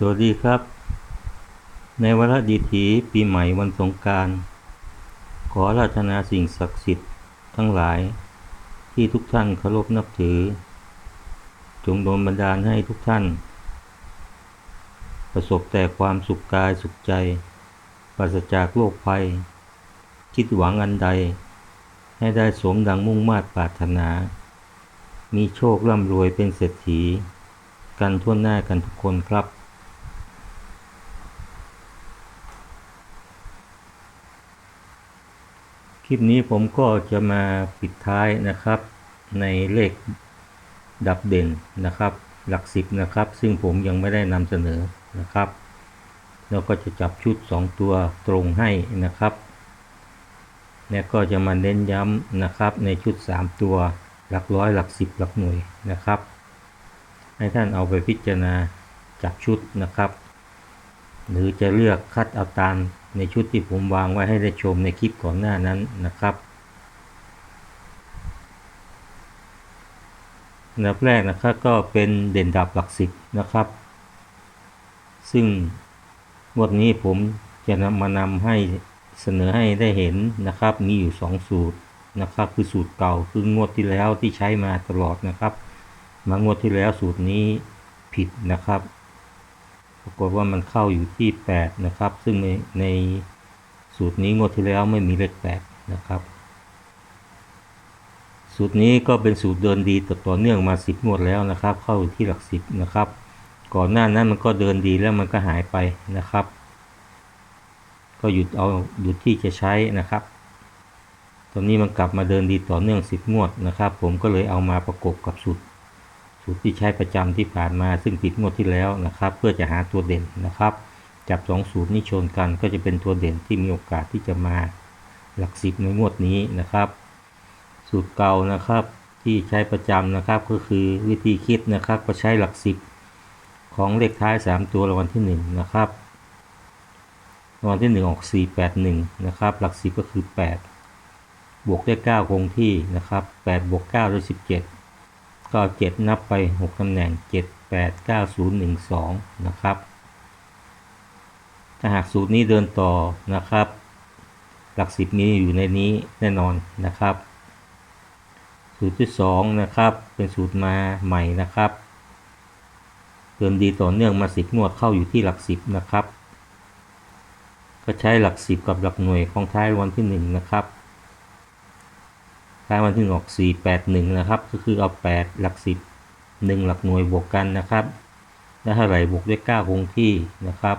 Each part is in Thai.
สวัสดีครับ ในวาระดีถีปีใหม่วันสงการ ขอราธนาสิ่งศักดิ์สิทธิ์ทั้งหลาย ที่ทุกท่านเคารพนับถือ จงโดนบันดาลให้ทุกท่าน ประสบแต่ความสุขกายสุขใจ ปราศจากโรคภัย คิดหวังอันใด ให้ได้สมดังมุ่งมา่ปรารถนา มีโชคร่ำรวยเป็นเศรษฐี กันทั่วหน้ากันทุกคนครับ คลิปนี้ผมก็จะมาปิดท้ายนะครับ ในเลขดับเด่นนะครับ หลักสิบนะครับ ซึ่งผมยังไม่ได้นำเสนอนะครับแล้วก็จะจับชุด 2 ตัวตรงให้นะครับ แล้วก็จะมาเน้นย้ำนะครับในชุด 3 ตัวหลักร้อยหลักสิบหลักหน่วยนะครับ ให้ท่านเอาไปพิจารณาจับชุดนะครับ หรือจะเลือกคัดเอาตาม ในชุดที่ผมวางไว้ให้ได้ชมในคลิปก่อนหน้านั้นนะครับอันดับแรกนะครับก็เป็นเด่นดับหลักสิบนะครับ ซึ่งงวดนี้ผมจะนำมานำให้เสนอให้ได้เห็นนะครับ มีอยู่ 2 สูตรนะครับ คือสูตรเก่าคืองวดที่แล้วที่ใช้มาตลอดนะครับ มางวดที่แล้วสูตรนี้ผิดนะครับ รากฏว่ามันเข้าอยู่ที่ 8 นะครับ ซึ่งในในสูตรนี้งวดที่แล้วไม่มีเลข8นะครับ สูตรนี้ก็เป็นสูตรเดินดีต่อต่อเนื่องมา 10 งวดแล้วนะครับ เข้าที่หลักสิบนะครับ ก่อนหน้านั้นมันก็เดินดีแล้วมันก็หายไปนะครับ ก็หยุดเอาหยุดที่จะใช้นะครับ ตอนนี้มันกลับมาเดินดีต่อเนื่อง 10 งวดนะครับ ผมก็เลยเอามาประกบกับสูตร สูตรที่ใช้ประจำที่ผ่านมาซึ่งผิดงวดที่แล้วนะครับ เพื่อจะหาตัวเด่นนะครับ จับสองสูตรนี้ชนกันก็จะเป็นตัวเด่นที่มีโอกาสที่จะมาหลักสิบในงวดนี้นะครับ สูตรเก่านะครับที่ใช้ประจำนะครับก็คือวิธีคิดนะครับก็ใช้หลักสิบของเลขท้าย 3 ตัวรางวัลที่1นะครับรางวัลที่ 1 ออก 4 8 1 นะครับ หลักสิบก็คือ 8 บวกด้9คงที่นะครับ 8 บวก9ได้17 ก็7นับไป 6ตำแหน่ง 7 8 9 0 1 2 นะครับ ถ้าหากสูตรนี้เดินต่อนะครับ หลักสิบมีอยู่ในนี้แน่นอนนะครับ สูตรที่ 2 นะครับ เป็นสูตรมาใหม่นะครับเดินดีต่อเนื่องมาสิบงวดเข้าอยู่ที่หลักสิบนะครับ ก็ใช้หลักสิบกับหลักหน่วยของท้ายวันที่ 1 นะครับ ท้ายวันที่ออก 4 8 1 นะครับ ก็คือเอา 8 หลักสิบ1หลักหน่วยบวกกันนะครับแล้วเท่าไหร่บวกด้วย 9 คงที่นะครับ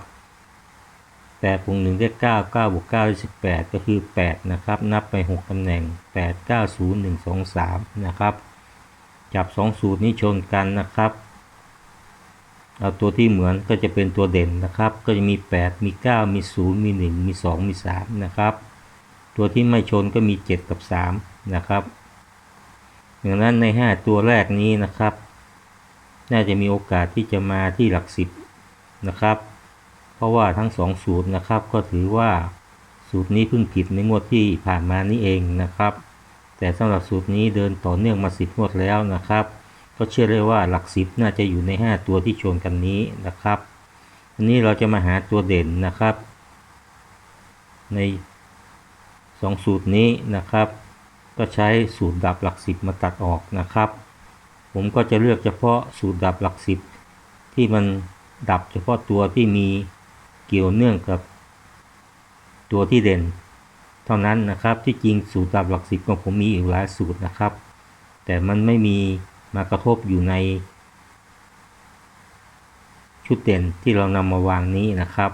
8บวก1ได้ 9 9 บวก 9 ได้ 18 ก็คือ 8 นะครับ นับไป 6 ตำแหน่ง 8 9 0 1 2 3 นะครับ จับ 2 สูตรนี้ชนกันนะครับเอาตัวที่เหมือนก็จะเป็นตัวเด่นนะครับ ก็จะมี 8 มี 9 มี 0 มี 1 มี 2 มี 3 นะครับ ตัวที่ไม่ชนก็มี 7 กับ 3นะครับดังนั้นใน 5 ตัวแรกนี้นะครับ น่าจะมีโอกาสที่จะมาที่หลัก10นะครับ เพราะว่าทั้ง 2 สูตรนะครับ ก็ถือว่าสูตรนี้เพิ่งผิดในงวดที่ผ่านมานี้เองนะครับ แต่สำหรับสูตรนี้เดินต่อเนื่องมา 10 งวดแล้วนะครับ ก็เชื่อได้ว่าหลัก10น่าจะอยู่ใน 5 ตัวที่ชนกันนี้นะครับอันนี้เราจะมาหาตัวเด่นนะครับ ใน 2 สูตรนี้นะครับ ก็ใช้สูตรดับหลัก10มาตัดออกนะครับ ผมก็จะเลือกเฉพาะสูตรดับหลัก10ที่มันดับเฉพาะตัวที่มีเกี่ยวเนื่องกับตัวที่เด่น เท่านั้นนะครับที่จริงสูตรดับหลักสิบของผมมีอีกหลายสูตรนะครับ แต่มันไม่มีมากระทบอยู่ใน ชุดเด่นที่เรานำมาวางนี้นะครับ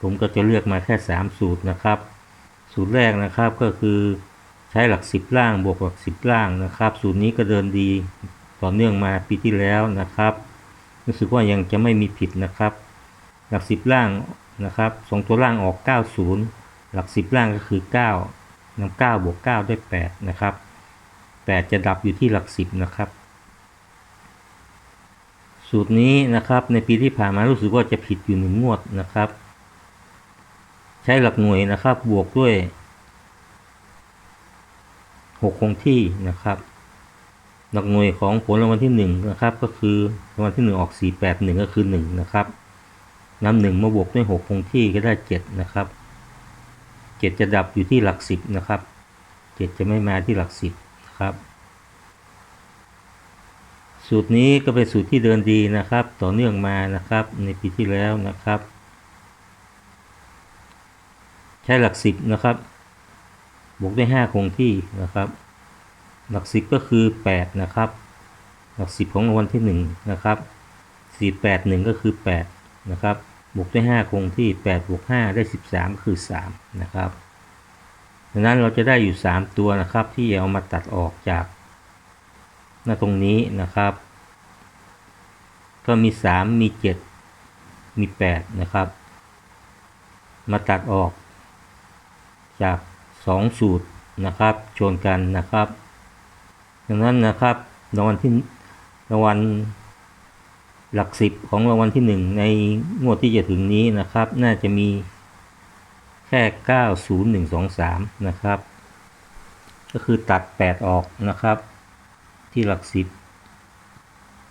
ผมก็จะเลือกมาแค่ 3 สูตรนะครับ สูตรแรกนะครับก็คือ ใช้หลัก 10 ล่างบวกหลัก 10 ล่างนะครับสูตรนี้ก็เดินดีต่อเนื่องมาปีที่แล้วนะครับ รู้สึกว่ายังจะไม่มีผิดนะครับ หลัก 10 ล่างนะครับสองตัวล่างออก 90 หลัก 10 ล่างก็คือ 9นำ9บวก 9 ได้ 8 นะครับ 8 จะดับอยู่ที่หลัก 10 นะครับ สูตรนี้นะครับในปีที่ผ่านมารู้สึกว่าจะผิดอยู่หนึ่งงวดนะครับ ใช้หลักหน่วยนะครับบวกด้วย 6 คงที่นะครับ หลักหน่วยของผลรางวัลที่1นะครับก็คือรางวัลที่ 1 ออก 481 ก็คือ 1 นะครับนำหนึ่งมาบวกด้วยหกคงที่ก็ได้เจ็ดนะครับเจ็ดจะดับอยู่ที่หลักสิบนะครับเจ็ดจะไม่มาที่หลักสิบนะครับสูตรนี้ก็เป็นสูตรที่เดินดีนะครับ ต่อเนื่องมานะครับในปีที่แล้วนะครับ ใช้หลักสิบนะครับ บวกได้ห้าคงที่นะครับ หลักสิบก็คือแปดนะครับ หลักสิบของรางวัลที่หนึ่งนะครับสี่แปดหนึ่งก็คือแปดนะครับ บวกได้วยห้าคงที่แปดบวกห้าได้สิบสามคือสามนะครับดังนั้นเราจะได้อยู่สามตัวนะครับ ที่เอามาตัดออกจากหน้าตรงนี้นะครับ ก็มีสามมีเจ็ดมีแปดนะครับ มาตัดออกจาก สองสูตรนะครับชนกันนะครับดังนั้นนะครับรางวัลที่รางวัลหลักสิบของรางวัลที่หนึ่งในงวดที่จะถึงนี้นะครับ น่าจะมีแค่เก้าศูนะครับ ก็คือตัดแปดออกนะครับ ที่หลักสิบ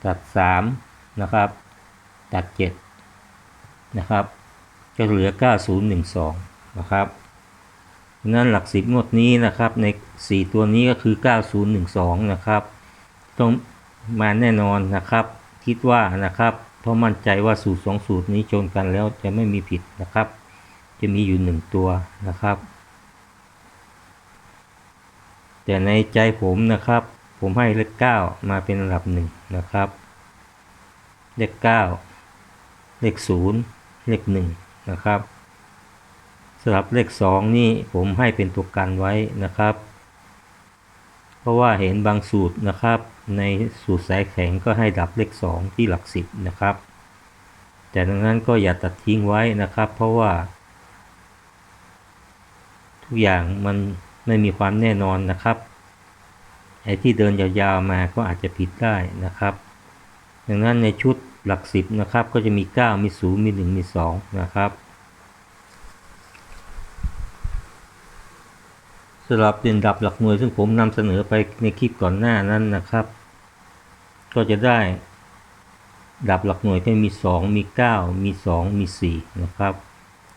ตัดสามนะครับ ตัดเจ็ดนะครับ จะเหลือเก้าศูนย์หนึ่งสองนะครับ นั่นหลักสิบงวดนี้นะครับใน 4 ตัวนี้ก็คือ 9012 นะครับ ต้องมาแน่นอนนะครับ คิดว่านะครับ เพราะมั่นใจว่าสูตร 2 สูตรนี้ชนกันแล้วจะไม่มีผิดนะครับ จะมีอยู่ 1 ตัวนะครับ แต่ในใจผมนะครับ ผมให้เลข9มาเป็นระดับหนึ่งนะครับ เลข9เลข0เลข1นะครับ สำหรับเลขสองนี่ผมให้เป็นตัวกันไว้นะครับ เพราะว่าเห็นบางสูตรนะครับ ในสูตรสายแข็งก็ให้ดับเลขสองที่หลักสิบนะครับ แต่ดังนั้นก็อย่าตัดทิ้งไว้นะครับ เพราะว่า ทุกอย่างมันไม่มีความแน่นอนนะครับไอ้ที่เดินยาวๆมาก็อาจจะผิดได้นะครับดังนั้นในชุดหลักสิบนะครับก็จะมี 9 มี 0 มี 1 มี 2 นะครับ สำหรับเด่นดับหลักหน่วยซึ่งผมนำเสนอไปในคลิปก่อนหน้านั้นนะครับ ก็จะได้ ดับหลักหน่วยก็มี 2 มี 9 มี 2 มี 4 นะครับ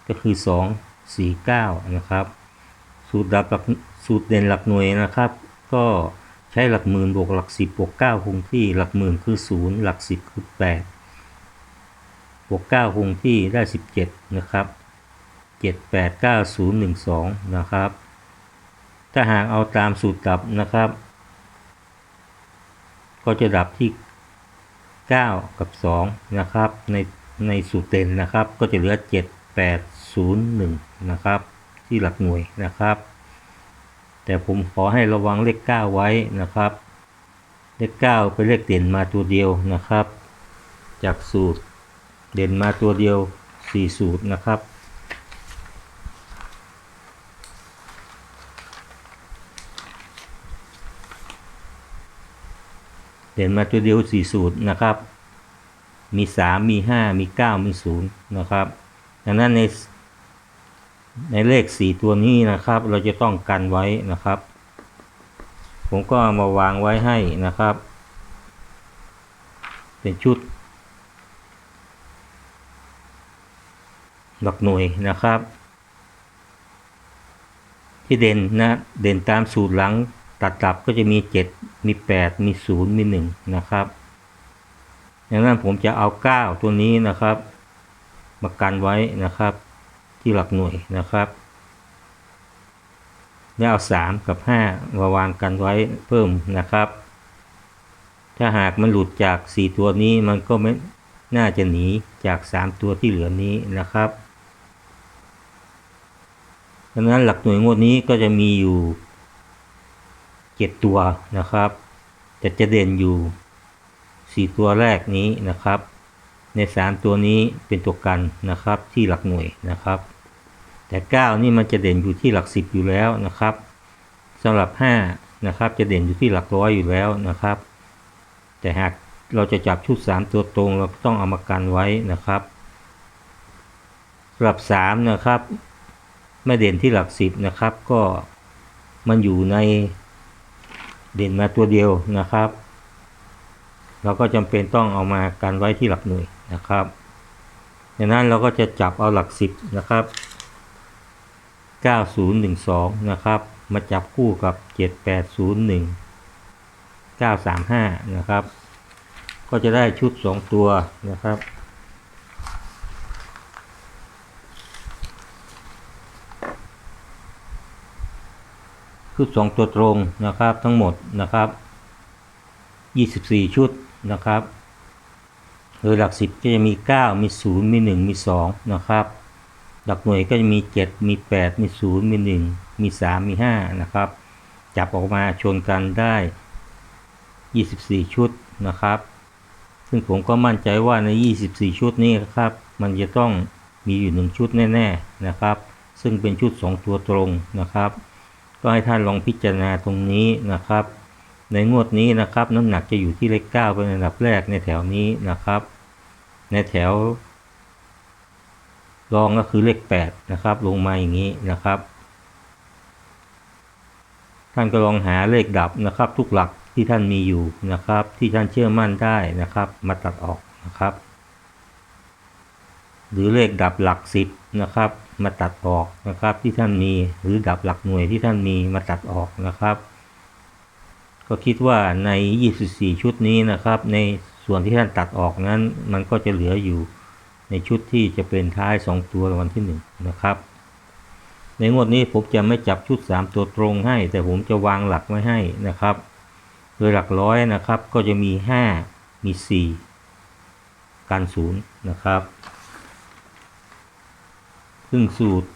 ก็คือ 2 4 9 นะครับ สูตรดับหลักสูตรเด่นหลักหน่วยนะครับ ก็ใช้หลักหมื่นบวกหลัก10บวก9คงที่หลักหมื่นคือ 0 หลัก 10 คือ 8 บวก9คงที่ได้ 17 นะครับ 7 8 9 0 1 2 นะครับ ถ้าหากเอาตามสูตรดับนะครับ ก็จะดับที่ 9 กับ 2 นะครับ ในในสูตรเต็นนะครับ ก็จะเหลือ 7 8 0 1 นะครับ ที่หลักหน่วยนะครับ แต่ผมขอให้ระวังเลข 9 ไว้นะครับ เลข 9 เป็นเลขเด่นมาตัวเดียวนะครับ จากสูตรเด่นมาตัวเดียว 4 สูตรนะครับ เด่นมาตัวเดียวสี่สูตรนะครับ มีสามมีห้ามีเก้ามีศูนย์นะครับดังนั้นในในเลขสี่ตัวนี้นะครับ เราจะต้องกันไว้นะครับ ผมก็มาวางไว้ให้นะครับ เป็นชุด หลักหน่วยนะครับ ที่เด่นนะ เด่นตามสูตรหลังตัดดับก็จะมี 7 มี 8 มี 0 มี 1 นะครับดังนั้นผมจะเอา 9 ตัวนี้นะครับ มากันไว้นะครับ ที่หลักหน่วยนะครับแล้วเอา 3 กับ 5 มาวางกันไว้เพิ่มนะครับ ถ้าหากมันหลุดจาก 4 ตัวนี้มันก็ไม่น่าจะหนีจาก 3 ตัวที่เหลือนี้นะครับดังนั้นหลักหน่วยงวดนี้ก็จะมีอยู่ เจ็ดตัวนะครับ แต่จะเด่นอยู่สี่ตัวแรกนี้นะครับ ในสามตัวนี้เป็นตัวกันนะครับที่หลักหน่วยนะครับ แต่เก้านี่มันจะเด่นอยู่ที่หลักสิบอยู่แล้วนะครับสำหรับห้านะครับจะเด่นอยู่ที่หลักร้อยอยู่แล้วนะครับ แต่หากเราจะจับชุดสามตัวตรงเราต้องเอามากันไว้นะครับสำหรับสามนะครับไม่เด่นที่หลักสิบนะครับ ก็มันอยู่ใน เด่นมาตัวเดียวนะครับ เราก็จำเป็นต้องเอามากันไว้ที่หลักหน่วยนะครับดังนั้นเราก็จะจับเอาหลักสิบนะครับ 9012 นะครับ มาจับคู่กับ 7801 935 นะครับ ก็จะได้ชุด 2 ตัวนะครับ ชุด 2 ตัวตรงนะครับทั้งหมดนะครับ 24 ชุดนะครับโดยหลักสิบก็จะมี 9 มี 0 มี 1 มี 2 นะครับ หลักหน่วยก็จะมี 7 มี 8 มี 0 มี 1 มี 3 มี 5 นะครับ จับออกมาชนกันได้ 24 ชุดนะครับ ซึ่งผมก็มั่นใจว่าใน 24 ชุดนี้นะครับ มันจะต้องมีอยู่ 1 ชุดแน่ ๆ นะครับ ซึ่งเป็นชุด 2 ตัวตรงนะครับ ก็ให้ท่านลองพิจารณาตรงนี้นะครับ ในงวดนี้นะครับน้ำหนักจะอยู่ที่เลข9เป็นอันดับแรกในแถวนี้นะครับ ในแถวรองก็คือเลข8นะครับลงมาอย่างนี้นะครับ ท่านก็ลองหาเลขดับนะครับ ทุกหลักที่ท่านมีอยู่นะครับ ที่ท่านเชื่อมั่นได้นะครับ มาตัดออกนะครับ หรือเลขดับหลักสิบนะครับ มาตัดออกนะครับที่ท่านมีหรือดับหลักหน่วยที่ท่านมีมาตัดออกนะครับ ก็คิดว่าใน 24 ชุดนี้นะครับ ในส่วนที่ท่านตัดออกนั้น มันก็จะเหลืออยู่ในชุดที่จะเป็นท้าย 2 ตัววัลที่1นะครับในงวดนี้ผมจะไม่จับชุด 3 ตัวตรงให้ แต่ผมจะวางหลักไว้ให้นะครับ โดยหลักร้อยนะครับก็จะมี 5 มี 4 การศูนย์นะครับ ซึ่งสูตร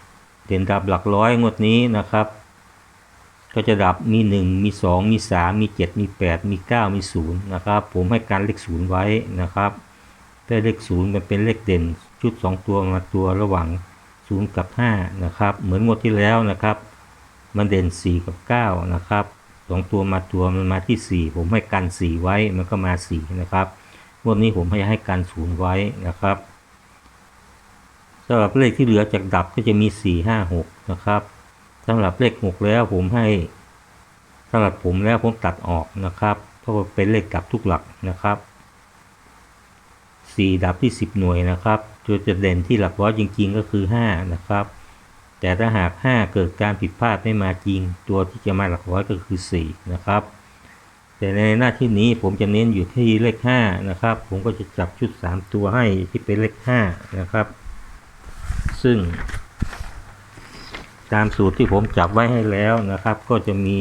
เด่นดับหลักร้อยงวดนี้นะครับ ก็จะดับมี 1 มี 2 มี 3 มี 7 มี 8 มี 9 มี 0 นะครับ ผมให้การเลข 0 ไว้นะครับแต่เลข 0 มันเป็นเลขเด่นชุด 2 ตัวมาตัวระหว่าง 0 กับ 5 นะครับ เหมือนงวดที่แล้วนะครับ มันเด่น 4 กับ 9 นะครับสองตัวมาตัวมันมาที่ 4 ผมให้กัน 4 ไว้มันก็มา 4 นะครับ งวดนี้ผมให้ให้กัน 0 ไว้นะครับ สำหรับเลขที่เหลือจากดับก็จะมี 4 5 6 นะครับสำหรับเลข 6 แล้วผมให้สำหรับผมแล้วผมตัดออกนะครับ เพราะว่าเป็นเลขดับทุกหลักนะครับ 4 ดับที่ 10 หน่วยนะครับตัวจะเด่นที่หลักร้อยจริง ๆ ก็คือ 5 นะครับ แต่ถ้าหาก 5 เกิดการผิดพลาดไม่มาจริง ตัวที่จะมาหลักร้อยก็คือ 4 นะครับ แต่ในหน้าที่นี้ผมจะเน้นอยู่ที่เลข 5 นะครับ ผมก็จะจับชุด 3 ตัวให้ที่เป็นเลข 5 นะครับ ซึ่ง ตามสูตรที่ผมจับไว้ให้แล้วนะครับ ก็จะมี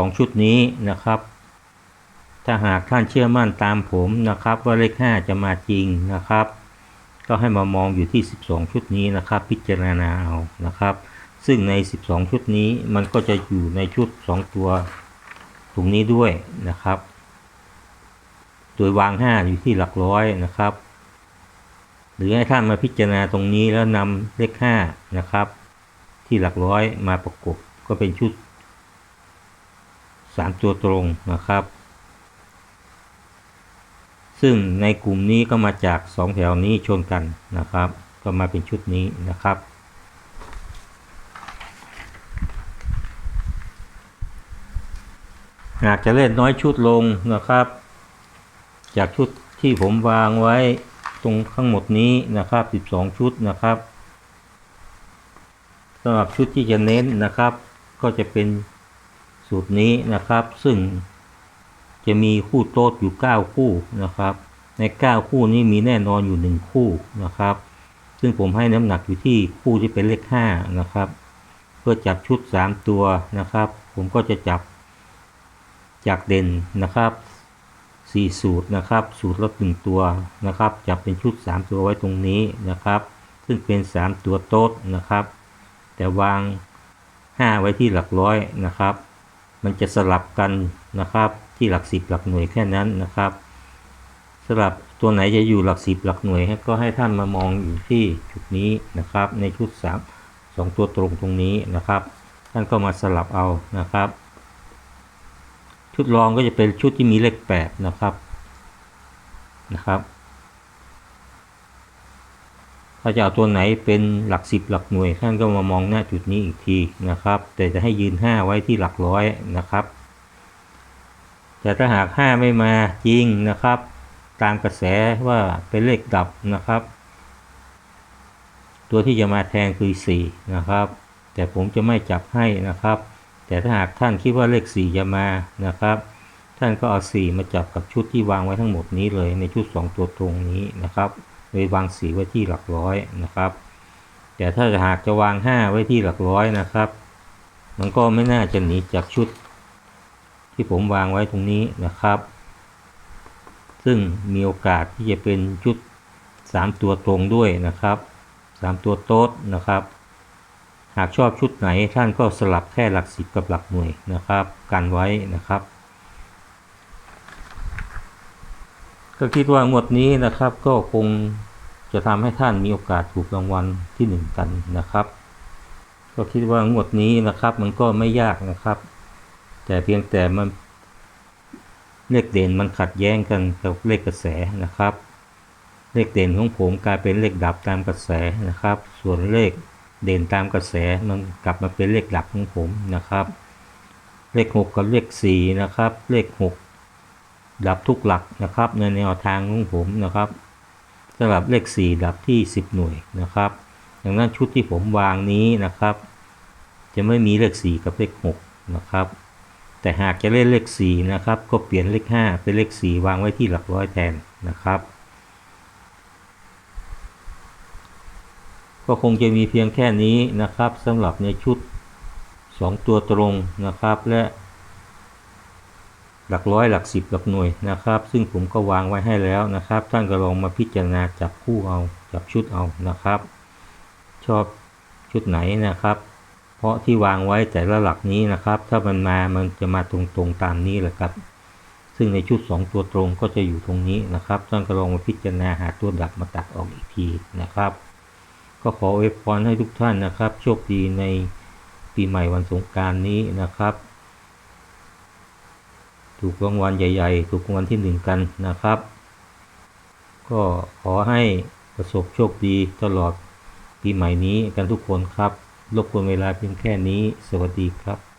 12ชุดนี้นะครับ ถ้าหากท่านเชื่อมั่นตามผมนะครับ ว่าเลข5จะมาจริงนะครับ ก็ให้มามองอยู่ที่ 12 ชุดนี้นะครับ พิจารณาเอานะครับ ซึ่งใน 12 ชุดนี้มันก็จะอยู่ในชุด 2 ตัวตรงนี้ด้วยนะครับ โดยวาง 5 อยู่ที่หลักร้อยนะครับ หรือให้ท่านมาพิจารณาตรงนี้แล้วนำเลข 5 นะครับ ที่หลักร้อยมาประกบก็เป็นชุด 3 ตัวตรงนะครับ ซึ่งในกลุ่มนี้ก็มาจาก 2 แถวนี้ชนกันนะครับ ก็มาเป็นชุดนี้นะครับหากจะเล่นน้อยชุดลงนะครับ จากชุดที่ผมวางไว้ตรงข้างหมดนี้นะครับ 12 ชุดนะครับสำหรับชุดที่จะเน้นนะครับ ก็จะเป็นสูตรนี้นะครับ ซึ่งจะมีคู่โต๊ดอยู่ 9 คู่นะครับ ใน 9 คู่นี้มีแน่นอนอยู่ 1 คู่นะครับ ซึ่งผมให้น้ำหนักอยู่ที่คู่ที่เป็นเลข 5 นะครับ เพื่อจับชุด 3 ตัวนะครับ ผมก็จะจับจากเด่นนะครับ สี่สูตรนะครับ สูตรละหนึ่งตัวนะครับจับเป็นชุด 3 ตัวไว้ตรงนี้นะครับ ซึ่งเป็น 3 ตัวโต๊ดนะครับ แต่วาง 5 ไว้ที่หลักร้อยนะครับ มันจะสลับกันนะครับที่หลักสิบหลักหน่วยแค่นั้นนะครับสลับตัวไหนจะอยู่หลักสิบหลักหน่วยก็ให้ท่านมามองอยู่ที่จุดนี้นะครับ ในชุด 3 2 ตัวตรงตรงนี้นะครับ ท่านก็มาสลับเอานะครับ ชุดรองก็จะเป็นชุดที่มีเลข8นะครับนะครับถ้าจะเอาตัวไหนเป็นหลักสิบหลักหน่วยท่านก็มามองหน้าจุดนี้อีกทีนะครับ แต่จะให้ยืน 5 ไว้ที่หลักร้อยนะครับ แต่ถ้าหากห้าไม่มาจริงนะครับ ตามกระแสว่าเป็นเลขดับนะครับ ตัวที่จะมาแทนคือ 4 นะครับ แต่ผมจะไม่จับให้นะครับ แต่ถ้าหากท่านคิดว่าเลข 4 จะมานะครับ ท่านก็เอา 4 มาจับกับชุดที่วางไว้ทั้งหมดนี้เลยในชุด 2 ตัวตรงนี้นะครับโดยวาง 4 ไว้ที่หลักร้อยนะครับ แต่ถ้าหากจะวาง 5 ไว้ที่หลักร้อยนะครับ มันก็ไม่น่าจะหนีจากชุด ที่ผมวางไว้ตรงนี้นะครับ ซึ่งมีโอกาสที่จะเป็นชุด 3 ตัวตรงด้วยนะครับ 3 ตัวโต๊ดนะครับ หากชอบชุดไหนท่านก็สลับแค่หลักสิบกับหลักหน่วยนะครับ กันไว้นะครับ ก็คิดว่างวดนี้นะครับก็คงจะทำให้ท่านมีโอกาสถูกรางวัลที่หนึ่งกันนะครับ ก็คิดว่างวดนี้นะครับมันก็ไม่ยากนะครับ แต่เพียงแต่มันเลขเด่นมันขัดแย้งกันกับเลขกระแสนะครับ เลขเด่นของผมกลายเป็นเลขดับตามกระแสนะครับ ส่วนเลข เด่นตามกระแสมันกลับมาเป็นเลขดับของผมนะครับ เลข 6 กับเลข4นะครับ เลข 6 ดับทุกหลักนะครับ ในแนวทางของผมนะครับสำหรับเลข 4 ดับที่ 10 หน่วยนะครับดังนั้นชุดที่ผมวางนี้นะครับ จะไม่มีเลข 4 กับเลข 6 นะครับ แต่หากจะเล่นเลข 4 นะครับ ก็เปลี่ยนเลข 5 เป็นเลข 4 วางไว้ที่หลักร้อยแทนนะครับ ก็คงจะมีเพียงแค่นี้นะครับสำหรับในชุด 2 ตัวตรงนะครับและหลักร้อยหลักสิบหลักหน่วยนะครับ ซึ่งผมก็วางไว้ให้แล้วนะครับ ท่านก็ลองมาพิจารณาจับคู่เอาจับชุดเอานะครับ ชอบชุดไหนนะครับ เพราะที่วางไว้แต่ละหลักนี้นะครับ ถ้ามันมามันจะมาตรงๆตามนี้แหละครับ ซึ่งในชุด 2 ตัวตรงก็จะอยู่ตรงนี้นะครับ ท่านก็ลองมาพิจารณาหาตัวดับมาตัดออกอีกทีนะครับ ก็ขออวยพรให้ทุกท่านนะครับ โชคดีในปีใหม่วันสงการนี้นะครับ ถูกรางวัลใหญ่ ๆ ถูกรางวัลที่หนึ่งกันนะครับ ก็ขอให้ประสบโชคดีตลอดปีใหม่นี้กันทุกคนครับรบกวนเวลาเพียงแค่นี้ สวัสดีครับ